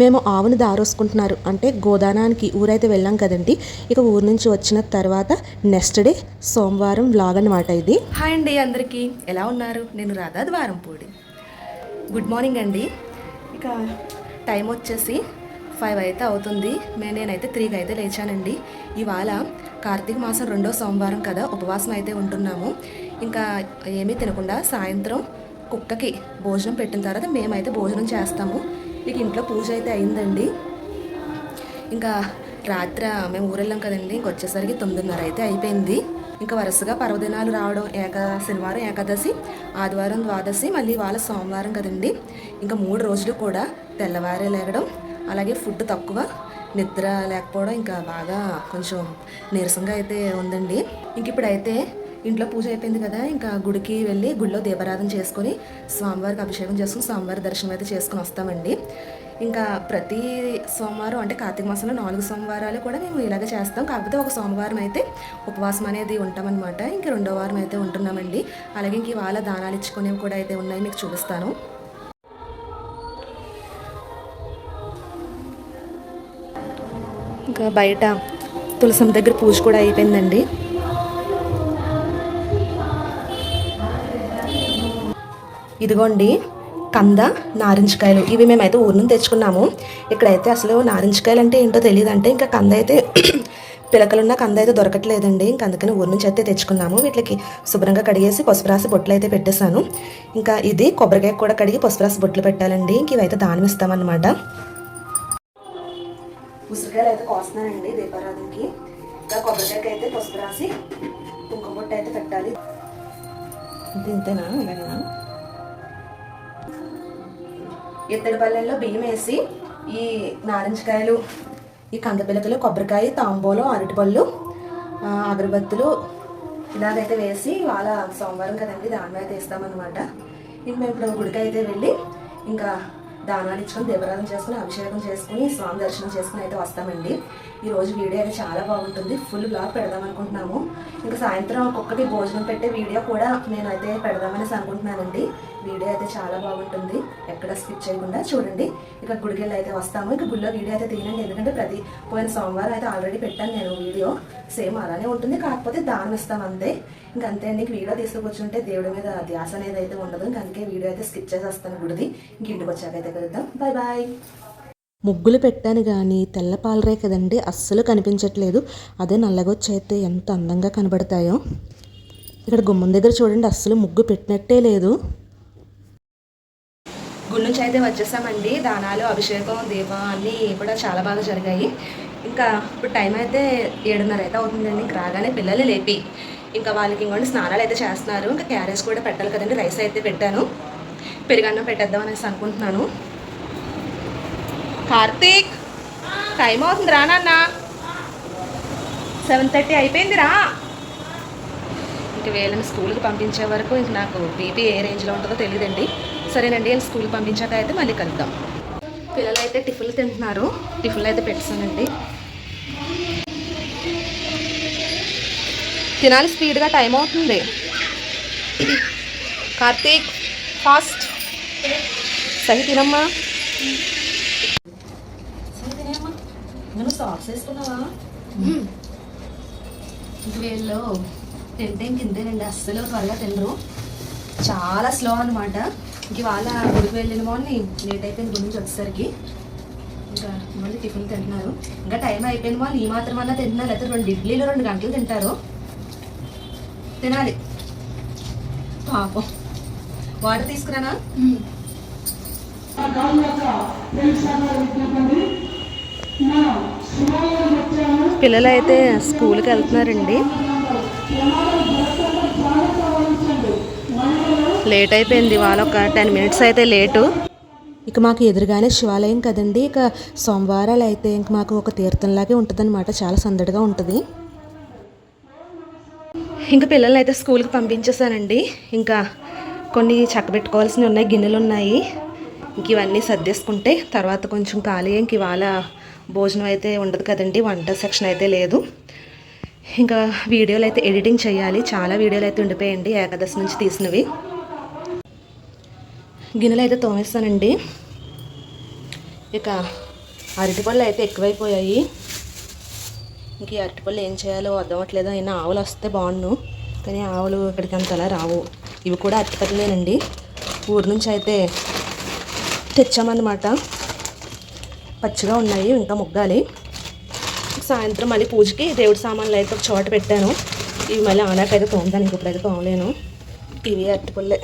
మేము ఆవుని దారోసుకుంటున్నారు. అంటే గోదానానికి ఊరైతే వెళ్ళాం కదండి. ఇక ఊరు నుంచి వచ్చిన తర్వాత నెక్స్ట్ డే సోమవారం వ్లాగ్ అనమాట ఇది. హాయ్ అండి అందరికీ. ఎలా ఉన్నారు? నేను రాధా ద్వారంపూడి. గుడ్ మార్నింగ్ అండి. ఇక టైం వచ్చేసి ఫైవ్ అయితే అవుతుంది. మే నేనైతే త్రీకి అయితే లేచానండి. ఇవాళ కార్తీక మాసం రెండో సోమవారం కదా ఉపవాసం అయితే ఉంటున్నాము. ఇంకా ఏమీ తినకుండా సాయంత్రం కుక్కకి భోజనం పెట్టిన తర్వాత మేమైతే భోజనం చేస్తాము. ఇక ఇంట్లో పూజ అయితే అయిందండి. ఇంకా రాత్రి మేము ఊరెళ్ళాం కదండి. ఇంక వచ్చేసరికి తొమ్మిదిన్నర అయితే అయిపోయింది. ఇంకా వరుసగా పర్వదినాలు రావడం ఏక శనివారం ఏకాదశి ఆదివారం ద్వాదశి మళ్ళీ వాళ్ళ సోమవారం కదండి. ఇంకా మూడు రోజులు కూడా తెల్లవారే లేగడం అలాగే ఫుడ్ తక్కువ నిద్ర లేకపోవడం ఇంకా బాగా కొంచెం నీరసంగా అయితే ఉందండి. ఇంక ఇప్పుడైతే ఇంట్లో పూజ అయిపోయింది కదా ఇంకా గుడికి వెళ్ళి గుడిలో దీపారాధన చేసుకొని స్వామివారికి అభిషేకం చేసుకుని స్వామివారి దర్శనం అయితే చేసుకుని వస్తామండి. ఇంకా ప్రతి సోమవారం అంటే కార్తీక మాసంలో నాలుగు సోమవారాలు కూడా మేము ఇలాగే చేస్తాం. కాకపోతే ఒక సోమవారం అయితే ఉపవాసం అనేది ఉంటామన్నమాట. ఇంకా రెండో వారం అయితే ఉంటున్నామండి. అలాగే ఇంక ఇవాళ దానాలు ఇచ్చుకునేవి కూడా అయితే ఉన్నాయి మీకు చూపిస్తాను. ఇంకా బయట తులసం దగ్గర పూజ కూడా అయిపోయిందండి. ఇదిగోండి కంద నారింజకాయలు. ఇవి మేమైతే ఊరి నుంచి తెచ్చుకున్నాము. ఇక్కడైతే అసలు నారింజకాయలు అంటే ఏంటో తెలియదు అంటే ఇంకా కంద అయితే పిలకలున్న కంద అయితే దొరకట్లేదండి. ఇంకా అందుకని ఊరి నుంచి అయితే తెచ్చుకున్నాము. వీటికి శుభ్రంగా కడిగేసి పసుపు రాసి బొట్లు అయితే పెట్టేశాను. ఇంకా ఇది కొబ్బరికాయ కూడా కడిగి పసుపు రాసి బొట్లు పెట్టాలండి. ఇంక ఇవైతే దానం ఇస్తామన్నమాట. ఉసిరికాయలు అయితే కోస్తున్నానండి దీపారాధనకి. ఇంకా కొబ్బరికాయకి అయితే పసుపు రాసి కుంకుమ బొట్టు అయితే పెట్టాలి. ఇంతేనా? ఇలాగేనా? ఇత్తడి పల్లెల్లో బియ్యం వేసి ఈ నారింజకాయలు ఈ కందపిలకలు కొబ్బరికాయ తాంబూలం అరటిపళ్ళు అగరబత్తులు ఇలాగైతే వేసి వాళ్ళ సోమవారం కదండి దాని మీద వేస్తామన్నమాట. ఇంక మేము ఇప్పుడు గుడికి అయితే వెళ్ళి ఇంకా దానాలు ఇచ్చుకొని దీపారాధన చేసుకుని అభిషేకం చేసుకుని స్వామి దర్శనం చేసుకుని అయితే వస్తామండి. ఈరోజు వీడియో అయితే చాలా బాగుంటుంది. ఫుల్ బ్లాగ్ పెడదాం అనుకుంటున్నాము. ఇంకా సాయంత్రం ఒక్కొక్కటి భోజనం పెట్టే వీడియో కూడా నేనైతే పెడదామనేసి అనుకుంటున్నానండి. వీడియో అయితే చాలా బాగుంటుంది. ఎక్కడ స్కిప్ చేయకుండా చూడండి. ఇక గుడికి వెళ్ళి అయితే వస్తాము. ఇక గుడిలో వీడియో అయితే తీయండి. ఎందుకంటే ప్రతి పోయిన సోమవారం అయితే ఆల్రెడీ పెట్టాను నేను వీడియో. సేమ్ అలానే ఉంటుంది. కాకపోతే దానం ఇస్తాం అంతే. ఇంక అంతే అండి. వీడియో తీసుకొచ్చుంటే దేవుడి మీద ధ్యాస అనేది అయితే ఉండదు. ఇంక అందుకే వీడియో అయితే స్కిప్ చేసేస్తాను గుడిది. ఇంక ఇంటికి వచ్చాక అయితే కలుద్దాం. బాయ్ బాయ్ ముగ్గులు పెట్టాను కానీ తెల్ల పాలరే కదండి అస్సలు కనిపించట్లేదు. అదే నల్లగొచ్చి అయితే ఎంత అందంగా కనబడతాయో. ఇక్కడ గుమ్మం దగ్గర చూడండి అస్సలు ముగ్గు పెట్టినట్టే లేదు. గుడి నుంచి అయితే వచ్చేసామండి. దానాలు అభిషేకం దీపం అన్నీ కూడా చాలా బాగా జరిగాయి. ఇంకా ఇప్పుడు టైం అయితే ఏడున్నర అయితే అవుతుందండి. ఇంక రాగానే పిల్లలు లేపి ఇంకా వాళ్ళకి ఇంకోటి స్నానాలు అయితే చేస్తున్నారు. ఇంకా క్యారేజ్ కూడా పెట్టాలి కదండి రైస్ అయితే పెట్టాను. పెరుగన్నం పెట్టేద్దాం అనేసి అనుకుంటున్నాను. కార్తీక్ టైం అవుతుంది రా నాన్న. సెవెన్ థర్టీ అయిపోయింది రా. ఇంక వీళ్ళని స్కూల్కి పంపించే వరకు ఇంక నాకు బీపీ ఏ రేంజ్లో ఉంటుందో తెలియదండి. సరేనండి వీళ్ళు స్కూల్కి పంపించాక అయితే మళ్ళీ కలుద్దాం. పిల్లలు అయితే టిఫిన్లు తింటున్నారు. టిఫిన్లు అయితే పెట్టానండి తినాలి స్పీడ్గా టైం అవుతుంది. కార్తీక్ ఫాస్ట్ సహి తినమ్మా సహి తినేమ్మా నువ్వు సాక్స్ వేసుకున్నావా? ఇంక వీళ్ళు తింటే ఇంక ఇంతేనండి అస్సలు త్వరగా తినరు. చాలా స్లో అనమాట ఇంక వాళ్ళ గుడికి వెళ్ళిన మార్నింగ్ లేట్ అయిపోయింది గుడి నుంచి వచ్చేసరికి ఇంకా మళ్ళీ టిఫిన్ తింటున్నారు. ఇంకా టైం అయిపోయింది వాళ్ళు ఈ మాత్రం అన్నా తింటున్నారు లేకపోతే రెండు ఇడ్లీలు రెండు గంటలు తింటారు. తినాలి. పాపం. వాటర్ తీసుకురానా? పిల్లలు అయితే స్కూల్కి వెళ్తున్నారండి. లేట్ అయిపోయింది వాళ్ళ ఒక టెన్ మినిట్స్ అయితే లేటు. ఇక మాకు ఎదురుగానే శివాలయం కదండి. ఇక సోమవారాలు అయితే ఇంక మాకు ఒక తీర్థంలాగే ఉంటుందన్నమాట. చాలా సందడిగా ఉంటుంది. ఇంకా పిల్లల్ని అయితే స్కూల్కి పంపించేసానండి ఇంకా కొన్ని చక్కబెట్టుకోవాల్సినవి ఉన్నాయి గిన్నెలు ఉన్నాయి ఇంక ఇవన్నీ సర్దేసుకుంటే తర్వాత కొంచెం ఖాళీ ఇంక ఇవాళ భోజనం అయితే ఉండదు కదండి వంట సెక్షన్ అయితే లేదు. ఇంకా వీడియోలు అయితే ఎడిటింగ్ చేయాలి. చాలా వీడియోలు అయితే ఉండిపోయండి ఏకాదశి నుంచి తీసినవి. గిన్నెలు అయితే తోమేస్తానండి. ఇక అరటిపళ్ళు అయితే ఎక్కువైపోయాయి. ఇంక ఈ అరటిపళ్ళు ఏం చేయాలో అర్థం అయినా ఆవులు వస్తే బాగుండు. కానీ ఆవులు ఇక్కడికి అంతలా రావు. ఇవి కూడా అరటిపళ్ళేనండి ఊరు నుంచి అయితే తెచ్చామన్నమాట. పచ్చిగా ఉన్నాయి ఇంకా ముగ్గాలి. సాయంత్రం మళ్ళీ పూజకి దేవుడి సామాన్లు అయితే ఒక చోట పెట్టాను. ఇవి మళ్ళీ ఆనాకైతే తోముతాను ఇంకొకటైతే ఇప్పుడైతే తోమలేను. ఇవి అరటిపళ్ళే.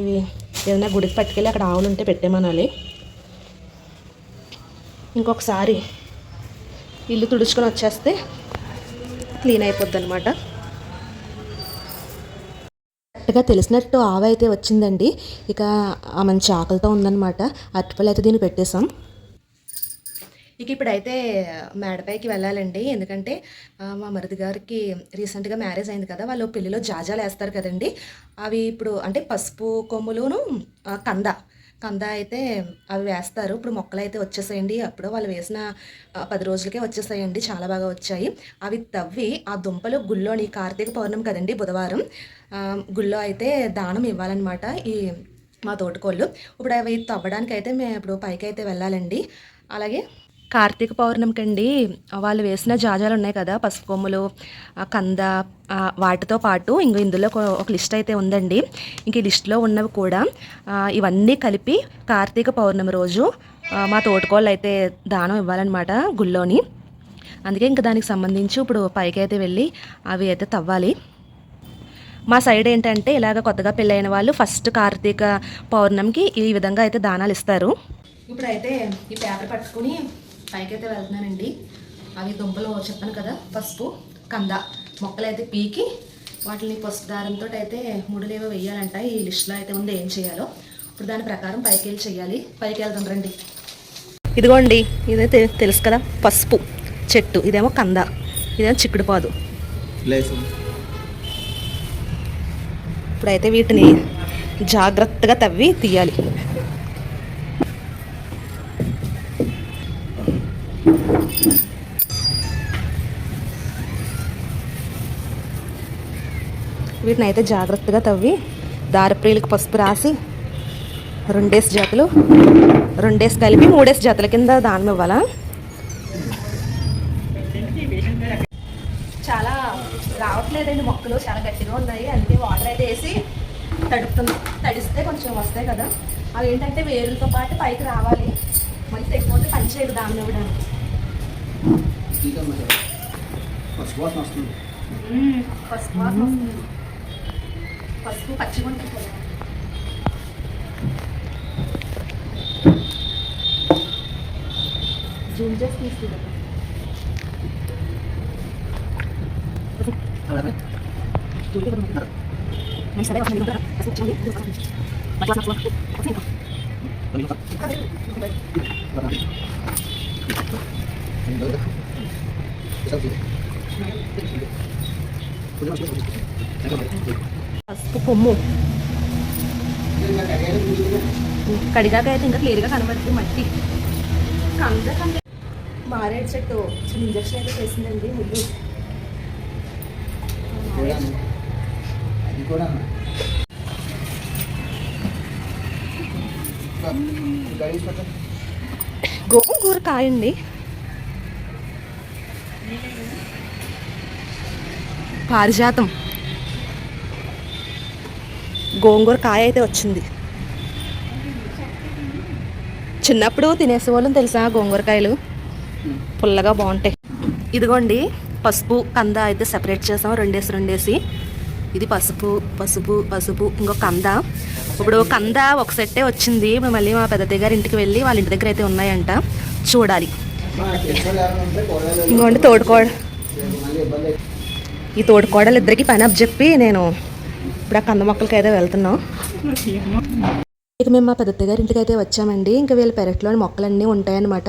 ఇవి ఏదైనా గుడికి పట్టుకెళ్ళి అక్కడ ఆవులు ఉంటే పెట్టేమనాలి. ఇంకొకసారి ఇల్లు తుడుచుకొని వచ్చేస్తే క్లీన్ అయిపోద్ది అనమాట కరెక్ట్గా తెలిసినట్టు ఆవైతే అయితే వచ్చిందండి. ఇక ఆ మంచి ఆకలితో ఉందన్నమాట. అరటిపళ్ళు అయితే దీన్ని పెట్టేశాం. ఇక ఇప్పుడైతే మేడపైకి వెళ్ళాలండి. ఎందుకంటే మా మరిది గారికి రీసెంట్గా మ్యారేజ్ అయింది కదా వాళ్ళు పెళ్ళిలో జాజాలు వేస్తారు కదండి. అవి ఇప్పుడు అంటే పసుపు కొమ్ములును కంద. కంద అయితే అవి వేస్తారు. ఇప్పుడు మొక్కలు అయితే వచ్చేసాయండి. అప్పుడు వాళ్ళు వేసిన పది రోజులకే వచ్చేసాయండి. చాలా బాగా వచ్చాయి. అవి తవ్వి ఆ దుంపలు గుళ్ళోని కార్తీక పౌర్ణమి కదండి బుధవారం గుళ్ళో అయితే దానం ఇవ్వాలన్నమాట ఈ మా తోటకోళ్ళు. ఇప్పుడు అవి తవ్వడానికి అయితే మేము ఇప్పుడు పైకి అయితే వెళ్ళాలండి. అలాగే కార్తీక పౌర్ణమికి అండి వాళ్ళు వేసిన జాజాలు ఉన్నాయి కదా పసుపు కొమ్ములు కంద వాటితో పాటు ఇంక ఇందులో ఒక- లిస్ట్ అయితే ఉందండి. ఇంక ఈ లిస్ట్లో ఉన్నవి కూడా ఇవన్నీ కలిపి కార్తీక పౌర్ణమి రోజు మా తోటకోళ్ళు అయితే దానం ఇవ్వాలన్నమాట గుళ్ళోని. అందుకే ఇంకా దానికి సంబంధించి ఇప్పుడు పైకి అయితే వెళ్ళి అవి అయితే తవ్వాలి. మా సైడ్ ఏంటంటే ఇలాగ కొత్తగా పెళ్ళైన వాళ్ళు ఫస్ట్ కార్తీక పౌర్ణమికి ఈ విధంగా అయితే దానాలు ఇస్తారు. ఇప్పుడైతే ఈ పేపర్ పట్టుకుని పైకైతే వెళ్తున్నానండి. అవి దుంపలు చెప్పాను కదా పసుపు కంద మొక్కలు అయితే పీకి వాటిని పసుపు దారంతో అయితే ముడులేవో వెయ్యాలంట. ఈ లిస్ట్లో అయితే ఉంది ఏం చేయాలో. ఇప్పుడు దాని ప్రకారం పైకి వెళ్ళి చేయాలి పైకి వెళ్దాం రండి. ఇదిగోండి ఇదైతే తెలుసు కదా పసుపు చెట్టు ఇదేమో కంద ఇదేమో చిక్కుడుపాదు. ఇప్పుడైతే వీటిని జాగ్రత్తగా తవ్వి తీయాలి. వీటిని అయితే జాగ్రత్తగా తవ్వి దారప్రియులకు పసుపు రాసి రెండేసి జాతులు రెండేసి కలిపి మూడేసి జాతుల కింద దానం ఇవ్వాలా? చాలా రావట్లేదండి మొక్కలు చాలా గట్టిగా ఉన్నాయి. అందుకే వాటర్ అయితే వేసి తడుపుతుంది తడిస్తే కొంచెం వస్తాయి కదా. అవి ఏంటంటే వేరులతో పాటు పైకి రావాలి. మళ్ళీ తెగిపోతే పని చేయదు దాన్ని ఇవ్వడానికి. ఫస్ట్ వాసన వస్తుంది. పసుపు వాసన వస్తుంది. పసుపు పచ్చిగా ఉంటుంది కదా జూమ్ చేసి తీసుకుంటాం అలాగే పసుపు కొమ్ము కడిగాక అయితే ఇంకా క్లియర్గా కనబడుతుంది మట్టి. కంద కంద మారేడు చెట్టు చిన్న ఇంజక్షన్ అయితే చేసిందండి ముందు గోంగూర కాయండి. పారిజాతం. గోంగూర కాయ అయితే వచ్చింది. చిన్నప్పుడు తినేసేవాళ్ళం తెలుసా గోంగూరకాయలు? పుల్లగా బాగుంటాయి. ఇదిగోండి పసుపు కంద అయితే సెపరేట్ చేసాం. రెండేసి రెండేసి. ఇది పసుపు పసుపు పసుపు ఇంకో కంద. ఇప్పుడు కంద ఒక సెట్టే వచ్చింది. ఇప్పుడు మళ్ళీ మా పెద్ద గారి ఇంటికి వెళ్ళి వాళ్ళ ఇంటి దగ్గర అయితే ఉన్నాయంట. చూడాలి. ఇంకోండి తోడుకోడ. ఈ తోడుకోడలు ఇద్దరికి పని అప్పచెప్పి నేను ఇప్పుడు ఆ కంద మొక్కలకి అయితే వెళ్తున్నాం. ఇక మేము మా పెద్దత్త గారి ఇంటికి అయితే వచ్చామండి. ఇంకా వీళ్ళ పెరట్లోని మొక్కలన్నీ ఉంటాయన్నమాట.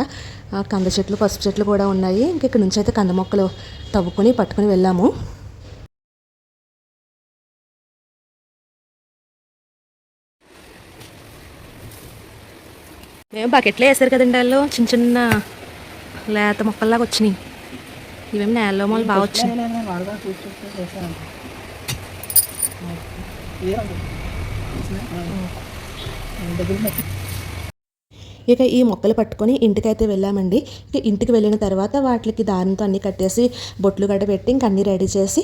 కంద చెట్లు పసుపు చెట్లు కూడా ఉన్నాయి. ఇంక ఇక్కడ నుంచి అయితే కంద మొక్కలు తవ్వుకొని పట్టుకొని వెళ్ళాము. మేము బకెట్లో వేసారు కదండి వాళ్ళు? చిన్న చిన్న లేత మొక్కల్లాగా వచ్చినాయి. ఇవేమి నేలలో మొక్కలు బాగా వచ్చినాయి. ఇక ఈ మొక్కలు పట్టుకొని ఇంటికైతే వెళ్ళామండి. ఇక ఇంటికి వెళ్ళిన తర్వాత వాటికి దానితో అన్ని కట్టేసి బొట్లు గడ్డ పెట్టి ఇంక అన్నీ రెడీ చేసి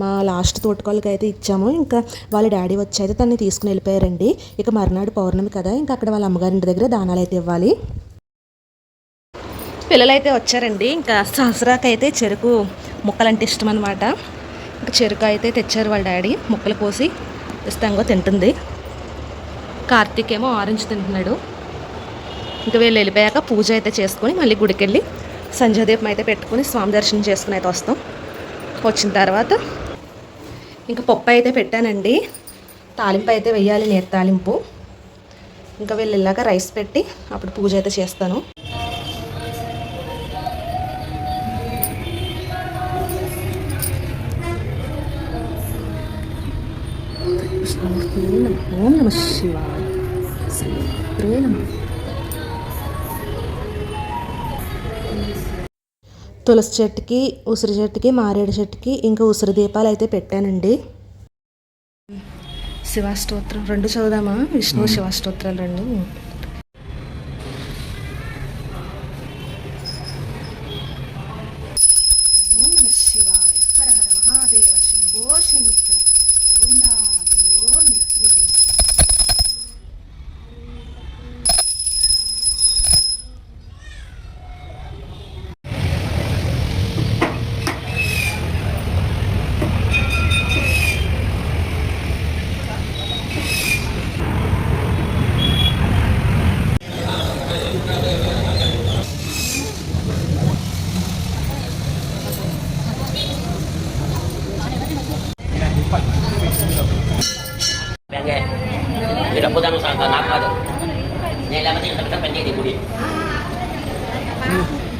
మా లాస్ట్ తోటకాళ్ళకి అయితే ఇచ్చాము. ఇంకా వాళ్ళ డాడీ వచ్చి అయితే తన్ని తీసుకుని వెళ్ళిపోయారండి. ఇక మర్నాడు పౌర్ణమి కదా ఇంకా అక్కడ వాళ్ళ అమ్మగారింటి దగ్గర దానాలు అయితే ఇవ్వాలి. పిల్లలైతే వచ్చారండి. ఇంకా సహస్రాకైతే చెరుకు ముక్కలంటే ఇష్టం అనమాట ఇంకా చెరుకు అయితే తెచ్చారు వాళ్ళ డాడీ. ముక్కలు కోసి ఇష్టంగా తింటుంది. కార్తీక్ ఏమో ఆరెంజ్ తింటున్నాడు. ఇంకా వీళ్ళు వెళ్ళిపోయాక పూజ అయితే చేసుకొని మళ్ళీ గుడికి వెళ్ళి సంధ్యాదీపం అయితే పెట్టుకొని స్వామి దర్శనం చేసుకుని అయితే వస్తాం. వచ్చిన తర్వాత ఇంకా పప్పు అయితే పెట్టానండి. తాలింపు అయితే వెయ్యాలి నేర్ తాలింపు. ఇంకా వీళ్ళు వెళ్ళాక రైస్ పెట్టి అప్పుడు పూజ అయితే చేస్తాను. శివాయ శ్రీ తులసి చెట్టుకి ఉసిరి చెట్టుకి మారేడు చెట్టుకి ఇంకా ఉసిరి దీపాలు అయితే పెట్టానండి. శివాష్టోత్రం రెండు చదువుదామా? విష్ణు శివాష్టోత్రాలు రెండు. Ni lama ni tak pendek di budi.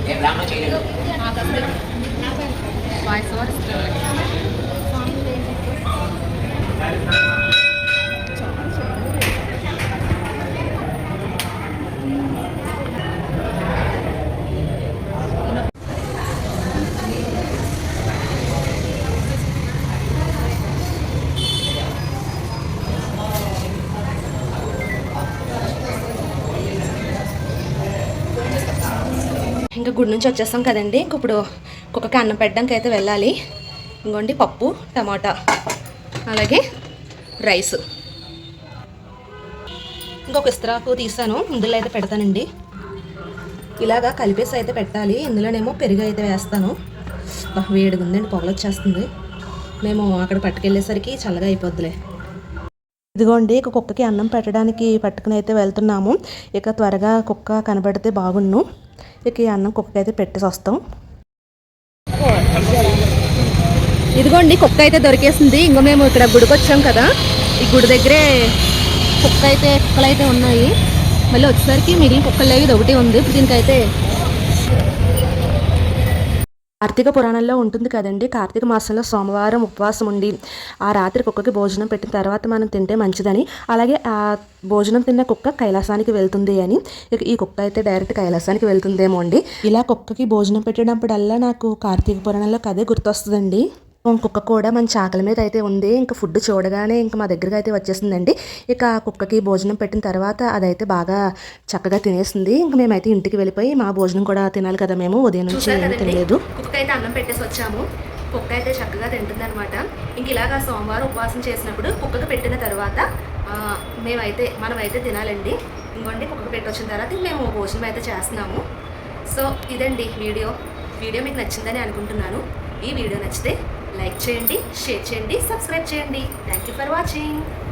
Ya lama cik ఇంకా గుడి నుంచి వచ్చేస్తాం కదండి. ఇంక ఇప్పుడు కుక్కకి అన్నం పెట్టడానికి అయితే వెళ్ళాలి. ఇంకోండి పప్పు టమాటా అలాగే రైస్. ఇంకొక ఇస్త్రాకు తీసాను. ఇందులో అయితే పెడతానండి. ఇలాగా కలిపేసి అయితే పెట్టాలి. ఇందులోనేమో పెరుగు అయితే వేస్తాను. బా, వేడిగా ఉందండి. పొగలు వచ్చేస్తుంది. మేము అక్కడ పట్టుకెళ్ళేసరికి చల్లగా అయిపోద్దిలే. ఇదిగోండి ఇక కుక్కకి అన్నం పెట్టడానికి పట్టుకుని అయితే వెళ్తున్నాము. ఇక త్వరగా కుక్క కనబడితే బాగుండు ఇక ఈ అన్నం కుక్కకి అయితే పెట్టేసి వస్తాం. ఇదిగోండి కుక్క అయితే దొరికేసింది. ఇంకో మేము ఇక్కడ గుడికి వచ్చాం కదా. ఈ గుడి దగ్గరే కుక్క అయితే కుక్కలు అయితే ఉన్నాయి. మళ్ళీ వచ్చేసరికి మిగిలిన కుక్కలు లేదు ఇది ఒకటి ఉంది. ఇప్పుడు దీనికైతే కార్తీక పురాణంలో ఉంటుంది కదండి. కార్తీక మాసంలో సోమవారం ఉపవాసం ఉండి ఆ రాత్రి కుక్కకి భోజనం పెట్టిన తర్వాత మనం తింటే మంచిదని. అలాగే ఆ భోజనం తిన్న కుక్క కైలాసానికి వెళ్తుంది అని. ఈ కుక్క అయితే డైరెక్ట్ కైలాసానికి వెళ్తుందేమో అండి. ఇలా కుక్కకి భోజనం పెట్టినప్పుడల్లా నాకు కార్తీక పురాణంలో కదే గుర్తొస్తుందండి. కుక్క కూడా మన చాకల మీద అయితే ఉంది. ఇంకా ఫుడ్ చూడగానే ఇంకా మా దగ్గరికి అయితే వచ్చేసిందండి. ఇక ఆ కుక్కకి భోజనం పెట్టిన తర్వాత అదైతే బాగా చక్కగా తినేసింది. ఇంకా మేమైతే ఇంటికి వెళ్ళిపోయి మా భోజనం కూడా తినాలి కదా మేము. ఉదయం నుంచి చూసారు తినలేదు. కుక్క అయితే అన్నం పెట్టేసి వచ్చాము. కుక్క అయితే చక్కగా తింటుంది అనమాట ఇంక ఇలాగా సోమవారం ఉపవాసం చేసినప్పుడు కుక్కకు పెట్టిన తర్వాత మేమైతే మనమైతే తినాలండి. ఇంకోండి కుక్కకు పెట్టి వచ్చిన తర్వాత మేము భోజనం అయితే చేస్తున్నాము. సో ఇదండి వీడియో. వీడియో మీకు నచ్చిందని అనుకుంటున్నాను. ఈ వీడియో నచ్చితే లైక్ చేయండి షేర్ చేయండి సబ్స్క్రైబ్ చేయండి. Thank you for watching